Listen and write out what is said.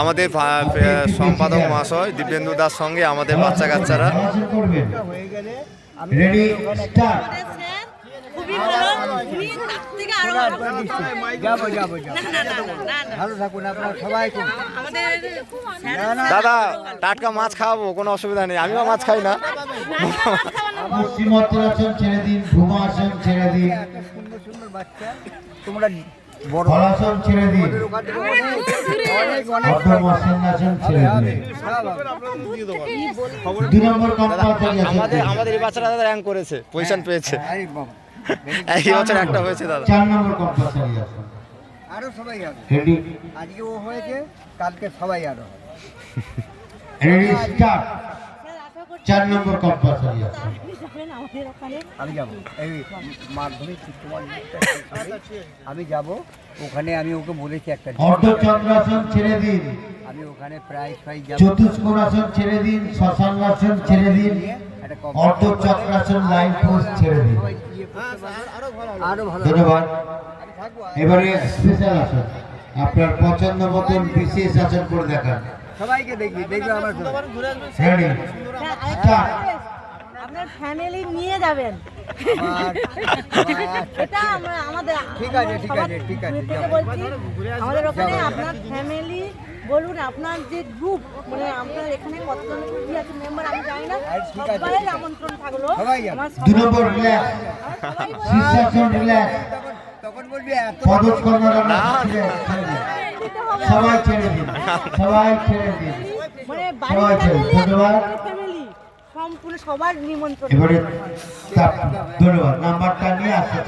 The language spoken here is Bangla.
আমাদের সম্পাদক মহাশয় দিব্যেন্দু দাস সঙ্গে আমাদের বাচ্চা কাচ্চারা। রেডি স্টার্ট দাদা টাটকা মাছ খাওয়াবো কোনো অসুবিধা নেই। আমিও মাছ খাই না। ছেড়ে দিন ছেড়ে দিন। সুন্দর সুন্দর বাচ্চা। তোমরা ফলাসন ছেড়ে দিন। থেকে অনেক অনেক অর্ধমাসনাসন ছেড়ে দিন। দুই নম্বর আমাদের আমাদের এই বাচ্চারা দাদা র্যাঙ্ক করেছে পজিশন পেয়েছে। এই বছর একটা হয়েছে দাদা। চার নম্বর কম্পালসারি আছে আরও সবাই আজকে ও হয়েছে কালকে সবাই আরও হবে। রেডি স্টার্ট চার নম্বর কম্পালসারি আছে। আমি যাব। এই মাধ্যমিক। আমি যাব। ওখানে আমি ওকে বলেছি একটা অর্ধচন্দ্রাসন ছেড়ে দিন। আমি ওখানে প্রায় প্রায় যাব। চতুষ্কোণাসন ছেড়ে দিন শ্মশানাসন ছেড়ে দিন অর্ধচক্রাসন লাইন পোস্ট ছেড়ে দিন। পারবে। আরও ভালো ধন্যবাদ। এবারে স্পেশাল আসন। আপনার পছন্দ মতন বিশেষ আসন করে দেখান। সবাইকে দেখবি দেখবে আমার সবাই। আপনার ফ্যামিলি নিয়ে যাবেন। আমার- এটা আমরা আমাদের ঠিক আছে, ঠিক আছে, ঠিক আছে, বলছি আমাদের ওখানে আপনার ফ্যামিলি বলুন আপনার যে গ্রুপ মানে আপনার এখানে কতজন কি আছে মেম্বার আমি জানি না। ঠিক সবাই আমন্ত্রণ থাকল। আমার দু নম্বর রিল্যাক্স সবাই রিল্যাক্স তখন বলবি এত পদস্কন্যা সবাই ছেড়ে দিন সবাই ছেড়ে দিন মানে সবাই ছেড়ে ধন্যবাদ। সম্পূর্ণ সবার নিমন্ত্রণ। এবারে ধন্যবাদ। নাম্বারটা নিয়ে আসতে